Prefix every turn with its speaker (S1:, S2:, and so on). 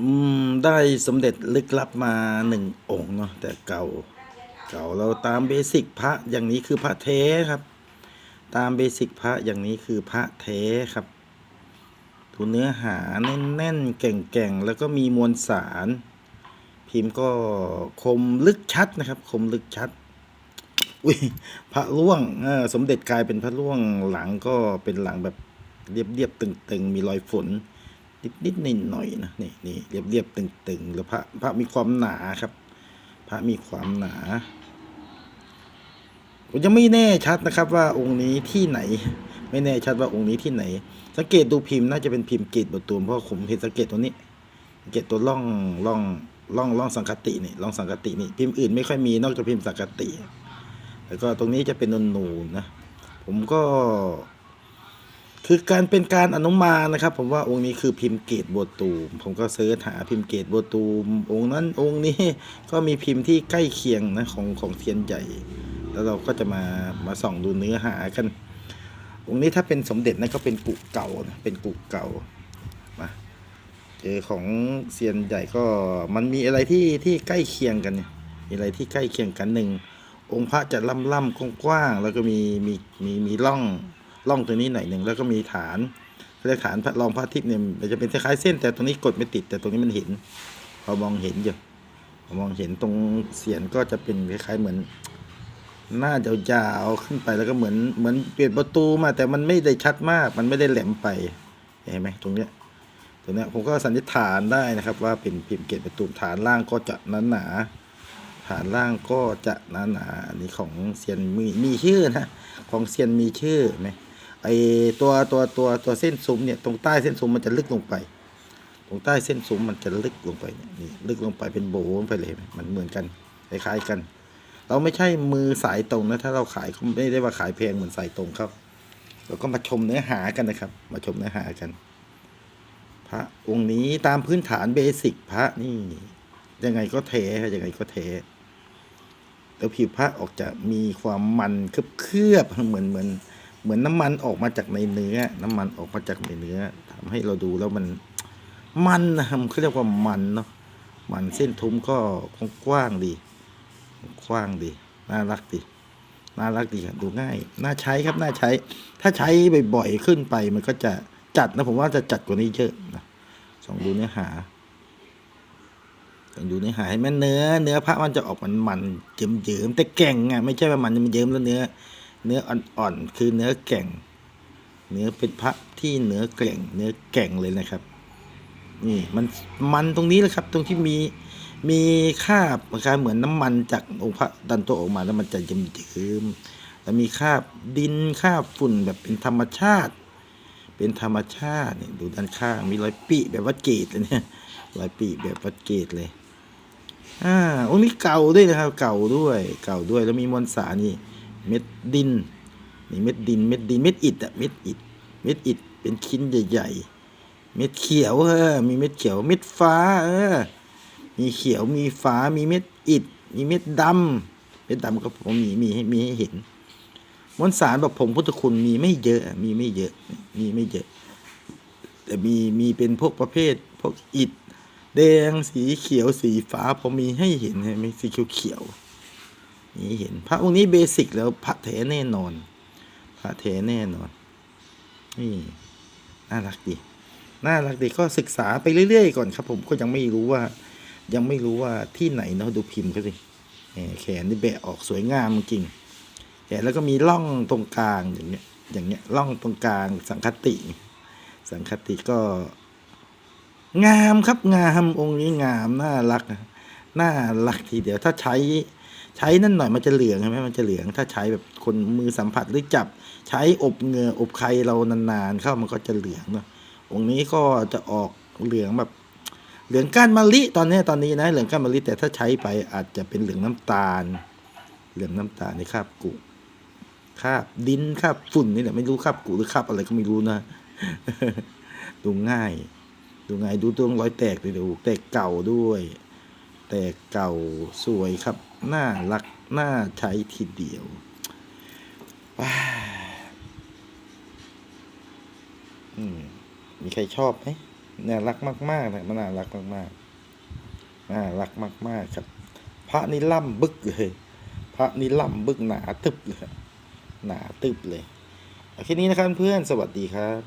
S1: อืมได้สมเด็จลึกลับมาหนึ่งองค์เนาะแต่เก่า เก่าเราตามเบสิกพระอย่างนี้คือพระเทครับ ตามเบสิกพระอย่างนี้คือพระเทครับดูเนื้อหาแน่นๆแก่งๆ แล้วก็มีมวลสาร พิมพ์ก็คมลึกชัดนะครับ คมลึกชัดอุ้ยพระร่วงสมเด็จกลายเป็นพระร่วงหลังก็เป็นหลังแบบเรียบๆตึงๆ มีรอยฝน นิดนิดหน่อยหน่อยนะนี่นี่เรียบเรียบตึงตึงๆแล้วพระพระมีความหนาครับ พระมีความหนาผมยังไม่แน่ชัดนะครับ ว่าองค์นี้ที่ไหน ไม่แน่ชัดว่าองค์นี้ที่ไหน สังเกตดูพิมพ์น่าจะเป็นพิมพ์เกตบทตูมเพราะผมเห็นสังเกตตัวนี้สังเกตตัวล่องล่องล่องล่องสังคตินี่ล่องสังคตินี่พิมพ์อื่นไม่ค่อยมีนอกจากพิมพ์สังคติ แล้วก็ตรงนี้จะเป็นนูนๆนะ ผมก็ คือการเป็นการอนุมานนะครับ ผมว่าองค์นี้คือพิมพ์เกตโบตูม ผมก็เสิร์ชหาพิมพ์เกตโบตูม องค์นั้นองค์นี้ก็มีพิมพ์ที่ใกล้เคียงนะของของเทียนใหญ่ แล้วเราก็จะมามาส่องดูเนื้อหากัน องค์นี้ถ้าเป็นสมเด็จนะก็เป็นกุเก่านะเป็นกุเก่ามาเจอของเซียนใหญ่ก็มันมีอะไรที่ที่ใกล้เคียงกันเนี่ยมีอะไรที่ใกล้เคียงกันหนึ่งองค์พระจะล่ำล่ำกว้างๆแล้วก็มีมีมีมีร่อง ล่องตรงนี้หน่อยหนึ่งแล้วก็มีฐานเรียกฐานพระรองพระทิพย์เนี่ยมันจะเป็นคล้ายๆเส้น แต่ตรงนี้กดไม่ติด แต่ตรงนี้มันเห็นพอมองเห็นอยู่พอมองเห็นตรงเสียนก็จะเป็นคล้ายๆเหมือนหน้ายาวๆขึ้นไปแล้วก็เหมือนเหมือนเปลี่ยนประตูมาแต่มันไม่ได้ชัดมาก มันไม่ได้แหลมไปเห็นไหมตรงเนี้ยตรงเนี้ยผมก็สันนิษฐานได้นะครับ ว่าเป็นพิมพ์เกตประตูฐานล่างก็จะหนหนาฐานล่างก็จะหนาหนาอันนี้ของเซียนมีมีชื่อนะของเซียนมีชื่อไหม ไอตัวตัวตัวตัวเส้นซุ้มเนี่ยตรงใต้เส้นซุ้มมันจะลึกลงไป ตรงใต้เส้นซุ้มมันจะลึกลงไปเนี่ยนี่ลึกลงไปเป็นโบว์ลงไปเลยมมันเหมือนกันคล้ายๆกัน เราไม่ใช่มือสายตรงนะ ถ้าเราขายก็ไม่ได้ว่าขายแพงเหมือนสายตรงครับเราก็มาชมเนื้อหากันนะครับ มาชมเนื้อหากัน พระองค์นี้ตามพื้นฐานเบสิกพระนี่ยังไงก็เทครับยังไงก็เทแล้วผิวพระออกจะมีความมันเคลือบๆเหมือนเหมือน เหมือนน้ำมันออกมาจากในเนื้อ น้ำมันออกมาจากในเนื้อทำให้เราดูแล้วมัน มันนะครับเขาเรียกว่ามันเนาะมันเส้นทุ้มก็กว้างดีกว้างดีน่ารักดีน่ารักดีครับดูง่าย น่าใช้ครับน่าใช้ ถ้าใช้บ่อยๆขึ้นไป มันก็จะจัดนะผมว่าจะจัดกว่านี้เยอะนะส่องดูเนื้อหาส่องดูเนื้อหาให้แม่เนื้อ เนื้อพระมันจะออกมันมันเยิ้มๆแต่แก่งอะไม่ใช่ว่ามันมันเยิ้มแล้วเนื้อ เนื้ออ่อนๆคือเนื้อแก่ง เนื้อเป็นพระที่เนื้อแก่ง เนื้อแก่งเลยนะครับ นี่มันมันตรงนี้แหละครับ ตรงที่มีมีคาบคล้ายเหมือนน้ำมันจากองค์พระดันตัวออกมาแล้วมันจะเยิ้มๆแล้วมีคาบดินคาบฝุ่นแบบเป็นธรรมชาติ เป็นธรรมชาติเนี่ยดูด้านข้างมีรอยปีแบบวัดเกตเลยเนี่ยรอยปีแบบวัดเกตเลยอ่าองค์นี้เก่าด้วยนะครับ เก่าด้วย เก่าด้วยแล้วมีมวลสารนี่ เม็ดดินนี่เม็ดดินเม็ดดินเม็ดอิฐอะเม็ดอิฐเม็ดอิฐเป็นชิ้นใหญ่ๆ เม็ดเขียวเออมีเม็ดเขียวเม็ดฟ้าเออมีเขียวมีฟ้ามีเม็ดอิฐมีเม็ดดำเม็ดดำก็ผมมีมีให้มีให้เห็นมวลสารแบบผมพุทธคุณมีไม่เยอะ มีไม่เยอะมีไม่เยอะ แต่มีมีเป็นพวกประเภท พวกอิฐแดงสีเขียวสีฟ้าผมมีให้เห็นเห็นไหมสีเขียวเขียว นี่เห็นพระองค์นี้เบสิกแล้วพระแท้แน่นอน พระแท้แน่นอน นี่น่ารักดีน่ารักดีก็ศึกษาไปเรื่อยๆก่อนครับ ผมก็ยังไม่รู้ว่า ยังไม่รู้ว่าที่ไหนเนาะดูพิมพ์เขาสิแขนนี่แบะออกสวยงามจริงแขนแล้วก็มีร่องตรงกลางอย่างเงี้ย อย่างเงี้ยร่องตรงกลางสังคติ สังคติก็ งามครับงามองค์นี้งามน่ารักน่ารักทีเดียวถ้าใช้ ใช้นั่นหน่อยมันจะเหลืองใช่ไหมมันจะเหลือง ถ้าใช้แบบคนมือสัมผัสหรือจับ ใช้อบเงืออบไข่เรานานๆเข้ามันก็จะเหลืองเนาะองค์นี้ก็จะออกเหลืองแบบเหลืองก้านมะลิตอนนี้ตอนนี้นะเหลืองก้านมะลิแต่ถ้าใช้ไปอาจจะเป็นเหลืองน้ำตาล เหลืองน้ำตาลในคาบกุคาบดินคาบฝุ่นนี่แหละไม่รู้คาบกุหรือคาบอะไรก็ไม่รู้นะดูง่าย ดูง่ายดูตรงรอยแตกเลยดูแตกเก่าด้วย แตกเก่าสวยครับ น่ารัก น่าใช้ทีเดียวว้าอืมมีใครชอบไหมน่ารักมากๆเลยมันน่ารักมากๆน่ารักมากๆครับ พระนี่ล่ำบึกเลย พระนี่ล่ำบึกหนาตึบเลยหนาตึบเลยแค่นี้นะครับเพื่อนสวัสดีครับ